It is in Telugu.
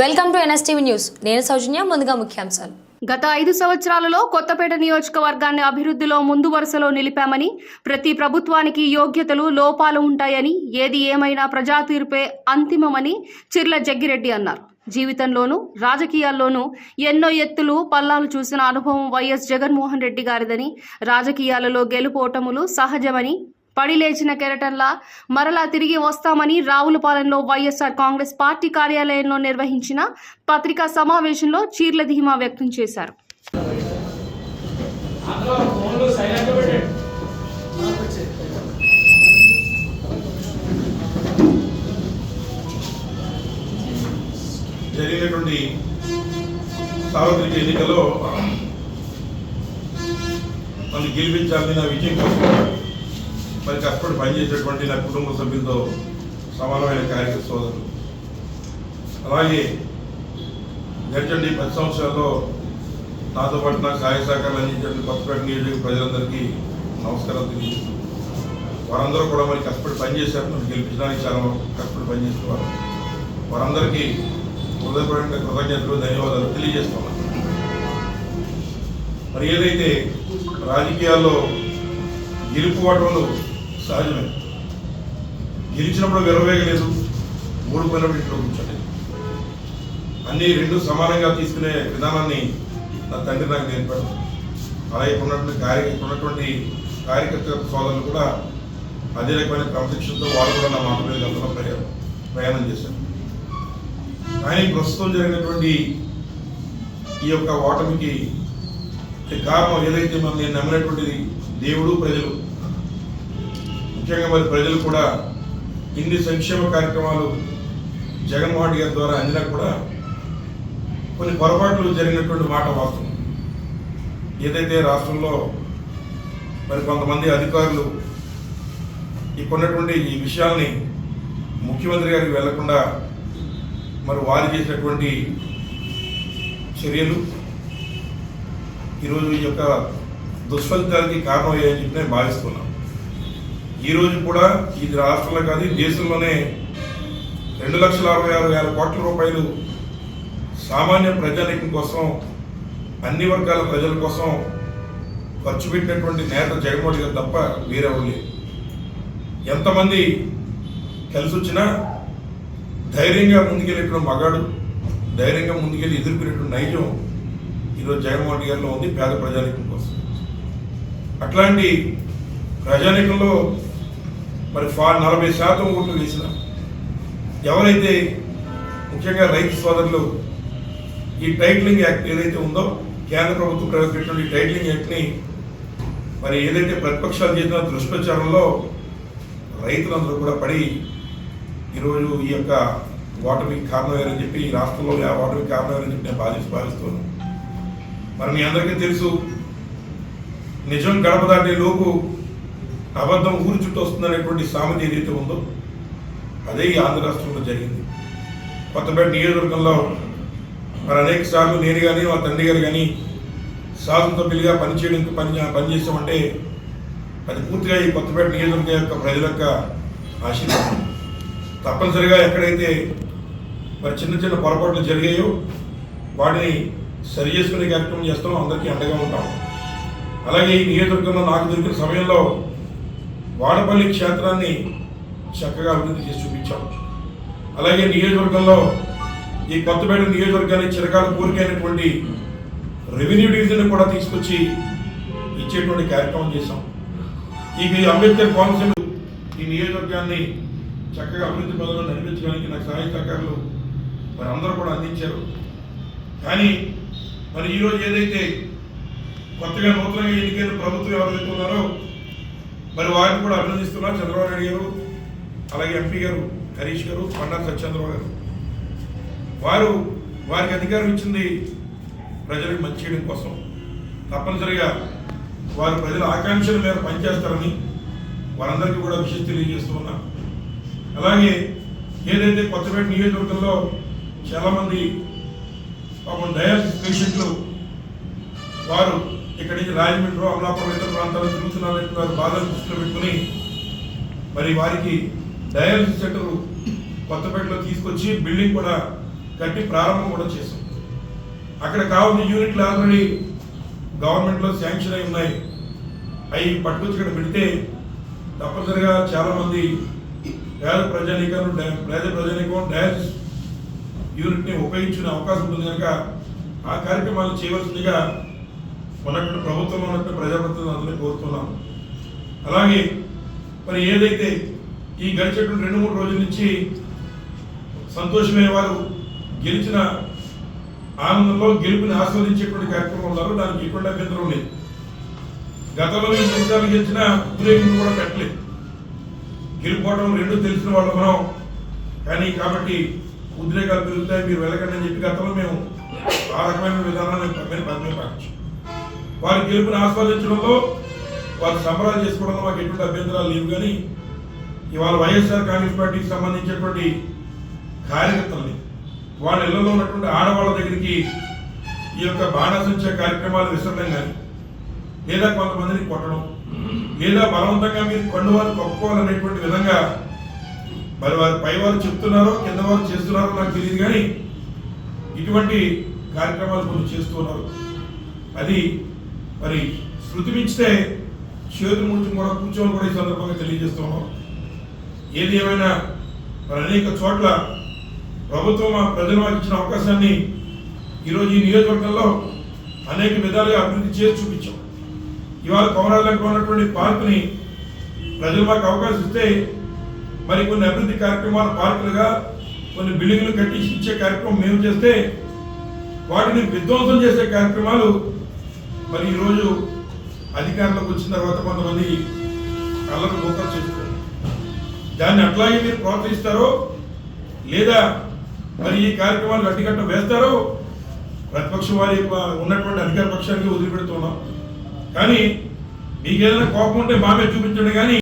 Welcome to NSTV news. నేను సౌజన్య ముందుగా ముఖ్యాంశాలు. గత ఐదు సంవత్సరాలలో కొత్తపేట నియోజకవర్గాన్ని అభివృద్ధిలో ముందు వరుసలో నిలిపామని ప్రతి ప్రభుత్వానికి యోగ్యతలు లోపాలు ఉంటాయని ఏది ఏమైనా ప్రజా తీర్పే అంతిమమని చిర్ల జగ్గిరెడ్డి అన్నారు. జీవితంలోనూ రాజకీయాల్లోనూ ఎన్నో ఎత్తులు పల్లాలు చూసిన అనుభవం వైఎస్ జగన్మోహన్ రెడ్డి గారిదని రాజకీయాలలో గెలుపోటములు సహజమని పడి లేచిన కెరటంలా మరలా తిరిగి వస్తామని రావులపాలెంలో వైఎస్ఆర్ కాంగ్రెస్ పార్టీ కార్యాలయంలో నిర్వహించిన పత్రికా సమావేశంలో చీర్ల ధీమా వ్యక్తం చేశారు. జరిగినటువంటి సార్వత్రిక గెలిపించాలని నా విజయం కోసం మరి కష్టపడి పనిచేసేటువంటి నా కుటుంబ సభ్యులతో సమానమైన కార్యక్రమ సోదరులు. అలాగే గడిచండి పది సంవత్సరాల్లో నాతో పాటు నాకు సహాయ సహకారాలు అందించిన కొత్తపేట నియోజక ప్రజలందరికీ నమస్కారం తెలియజేస్తున్నాను వారందరూ కూడా మరి కష్టపడి పనిచేశారు నన్ను గెలిపించడానికి చాలా కష్టపడి పనిచేస్తున్నారు వారందరికీ హృదయపూర్వక కృతజ్ఞతలు ధన్యవాదాలు తెలియజేస్తున్నాను. మరి ఏదైతే రాజకీయాల్లో గెలుపు ఓటములు సహజమే. గెలిచినప్పుడు విరవేగలేదు ఓడిపోయినప్పుడు ఇంట్లో కూర్చోలేదు అన్ని రెండు సమానంగా తీసుకునే విధానాన్ని నా తండ్రి నాకు నేర్పాడు. అలాగే ఉన్నటువంటి కార్య ఉన్నటువంటి కార్యకర్త సోదరులు కూడా అదే రకమైన క్రమశిక్షణతో వాళ్ళు కూడా నా మాట మీద గతంలో ప్రయాణం ప్రయాణం చేశారు. కానీ ప్రస్తుతం జరిగినటువంటి ఈ యొక్క ఓటమికి కారణం ఏదైతే మనం నేను నమ్మినటువంటిది దేవుడు ప్రజలు ముఖ్యంగా మరి ప్రజలు కూడా ఇన్ని సంక్షేమ కార్యక్రమాలు జగన్మోహన్ గారి ద్వారా అందినా కూడా కొన్ని పొరపాట్లు జరిగినటువంటి మాట వాస్తవం. ఏదైతే రాష్ట్రంలో మరి కొంతమంది అధికారులు ఇప్పుడున్నటువంటి ఈ విషయాల్ని ముఖ్యమంత్రి గారికి వెళ్ళకుండా మరి వారు చేసినటువంటి చర్యలు ఈరోజు ఈ యొక్క దుష్ఫలితాలకి కారణమయ్యాయని చెప్పి నేను భావిస్తున్నాను. ఈరోజు కూడా ఇది రాష్ట్రంలో కాదు దేశంలోనే రెండు లక్షల అరవై ఆరు వేల కోట్ల రూపాయలు సామాన్య ప్రజానీకం కోసం అన్ని వర్గాల ప్రజల కోసం ఖర్చు పెట్టినటువంటి నేత జగన్మోహన్ గారు తప్ప వేరెవరు లేరు. ఎంతమంది కలిసి వచ్చినా ధైర్యంగా ముందుకెళ్ళేటువంటి మగాడు ధైర్యంగా ముందుకెళ్ళి ఎదుర్కొనేటువంటి నైజం ఈరోజు జగన్మోహన్ రెడ్డి గారిలో ఉంది పేద ప్రజానీకం కోసం. అట్లాంటి ప్రజానీకంలో మరి ఫా నలభై శాతం ఓట్లు వేసిన ఎవరైతే ముఖ్యంగా రైతు సోదరులు ఈ టైటిలింగ్ యాక్ట్ ఏదైతే ఉందో కేంద్ర ప్రభుత్వం ప్రవేశపెట్టిన ఈ టైటిలింగ్ యాక్ట్ని మరి ఏదైతే ప్రతిపక్షాలు చేసిన దుష్ప్రచారంలో రైతులందరూ కూడా పడి ఈరోజు ఈ యొక్క ఓటమికి కారణమయ్యారని చెప్పి ఈ రాష్ట్రంలో ఆ ఓటమికి కారణమయ్యారని చెప్పి నేను బాధిస్తూ భావిస్తున్నాను మరి మీ అందరికీ తెలుసు నిజం గడప దాటే లోపు అబద్ధం ఊరి చుట్టూ వస్తుందనేటువంటి సామెత ఏదైతే ఉందో అదే ఈ ఆంధ్ర రాష్ట్రంలో జరిగింది. కొత్తపేట నియోజకవర్గంలో మరి అనేక సార్లు నేను కానీ మా తండ్రి గారు కానీ శాసనసభ్యులుగా పనిచేయడానికి పని పనిచేసామంటే అది పూర్తిగా ఈ కొత్తపేట నియోజకవర్గం యొక్క ప్రజల యొక్క ఆశీర్వాదం. తప్పనిసరిగా ఎక్కడైతే మరి చిన్న చిన్న పొరపాట్లు జరిగాయో వాటిని సరి చేసుకునే కార్యక్రమం చేస్తాం అందరికీ అండగా ఉంటాం. అలాగే ఈ నియోజకవర్గంలో నాకు దొరికిన సమయంలో వాడపల్లి క్షేత్రాన్ని చక్కగా అభివృద్ధి చేసి చూపించాం. అలాగే నియోజకవర్గంలో ఈ కొత్తపేట నియోజకవర్గానికి చిరకాల కోరికైనటువంటి రెవెన్యూ డివిజన్ కూడా తీసుకొచ్చి ఇచ్చేటువంటి కార్యక్రమం చేశాం. ఈ అంబేద్కర్ కోనసీమ ఈ నియోజకవర్గాన్ని చక్కగా అభివృద్ధి పదంలో నడిపించడానికి నాకు సహాయ సహకారులు మరి అందరూ కూడా అందించారు. కానీ మరి ఈరోజు ఏదైతే కొత్తగా నూతనంగా ఎన్నికైన ప్రభుత్వం ఎవరైతే ఉన్నారో మరి వారిని కూడా అభినందిస్తున్నారు చంద్రబాబు నాయుడు గారు అలాగే ఎంపీ గారు హరీష్ గారు బండారు సత్యేంద్రరావు గారు. వారు వారికి అధికారం ఇచ్చింది ప్రజలకు మంచి చేయడం కోసం. తప్పనిసరిగా వారు ప్రజల ఆకాంక్షల మేర పనిచేస్తారని వారందరికీ కూడా విషయం తెలియజేస్తున్నా అలాగే ఏదైతే కొత్తపేట నియోజకవర్గంలో చాలామంది పాపం డయాలసిస్ పేషెంట్లు వారు ఇక్కడి నుంచి రాజమండ్రి అమలాపురం ఇతర ప్రాంతాల్లో తిరుగుతున్నారని వారు బాధలు దృష్టిలో పెట్టుకుని మరి వారికి డయాలసిస్ సెంటర్ కొత్తపేటలో తీసుకొచ్చి బిల్డింగ్ కూడా కట్టి ప్రారంభం కూడా చేశాం. అక్కడ కావాల్సిన యూనిట్లు ఆల్రెడీ గవర్నమెంట్లో శాంక్షన్ అయి ఉన్నాయి. అవి పట్టుకొచ్చి ఇక్కడ పెడితే తప్పనిసరిగా చాలామంది పేద ప్రజానీకం పేద ప్రజానీకం డయాలసిస్ యూనిట్ని ఉపయోగించుకునే అవకాశం ఉంటుంది కనుక ఆ కార్యక్రమాలు చేయవలసిందిగా ఉన్నటువంటి ప్రభుత్వంలో ఉన్నటువంటి ప్రజాప్రతినిధులు అందరినీ కోరుతున్నాం. అలాగే మరి ఏదైతే ఈ గడిచేటువంటి రెండు మూడు రోజుల నుంచి సంతోషమే వారు గెలిచిన ఆనందంలో గెలుపుని ఆస్వాదించేటువంటి కార్యక్రమం ఉన్నారు. దానికి ఎటువంటి అభ్యంతరం లేదు. గతంలో మేము ప్రభుత్వాలు గెలిచిన ఊరేగింపు కూడా పెట్టలేదు. గెలుపుకోవడం రెండు తెలిసిన వాళ్ళు మనం. కానీ కాబట్టి ఉద్రేకాలు పెరుగుతాయి మీరు వెళ్ళకండి అని చెప్పి గతంలో మేము ఆ రకమైన విధానాన్ని మేము మేము పాటించాం. వారి గెలుపుని ఆస్వాదించడంలో వారు సంబరాలు చేసుకోవడంలో మాకు ఎటువంటి అభ్యంతరాలు లేవు కానీ ఇవాళ వైఎస్ఆర్ కాంగ్రెస్ పార్టీకి సంబంధించినటువంటి కార్యకర్తల్ని వాళ్ళ ఇళ్ళలో ఉన్నటువంటి ఆడవాళ్ళ దగ్గరికి ఈ యొక్క బాణసంచ కార్యక్రమాలు విసరడం కానీ లేదా కొంతమందిని కొట్టడం లేదా బలవంతంగా మీరు కండువారు కప్పుకోవాలనేటువంటి విధంగా మరి వారి పై వారు చెప్తున్నారో కింద వారు చేస్తున్నారో నాకు తెలియదు కానీ ఇటువంటి కార్యక్రమాలు కొన్ని చేస్తున్నారు అది మరి శృతి మించితే చేతులు ముడిచి కూడా కూర్చొని కూడా ఈ సందర్భంగా తెలియజేస్తున్నాం ఏది ఏమైనా మరి అనేక చోట్ల ప్రభుత్వం ఆ ప్రజలు మాకు ఇచ్చిన అవకాశాన్ని ఈరోజు ఈ నియోజకవర్గంలో అనేక విధాలుగా అభివృద్ధి చేసి చూపించాం. ఇవాళ కొమరాలంక ఉన్నటువంటి పార్కుని ప్రజలు మాకు అవకాశం ఇస్తే మరి కొన్ని అభివృద్ధి కార్యక్రమాలు పార్కులుగా కొన్ని బిల్డింగ్లు కట్టించి ఇచ్చే కార్యక్రమం మేము చేస్తే వాటిని విధ్వంసం చేసే కార్యక్రమాలు మరి ఈరోజు అధికారంలోకి వచ్చిన తర్వాత కొంతమంది కళ్ళకు మోకాలు చేసుకోండి దాన్ని అట్లాగే మీరు ప్రోత్సహిస్తారో లేదా మరి ఈ కార్యక్రమాలు గట్టిగట్ట వేస్తారో ప్రతిపక్షం వారి ఉన్నటువంటి అధికార పక్షానికి వదిలిపెడుతున్నాం. కానీ మీకేదైనా కోపం ఉంటే మామే చూపించండి కానీ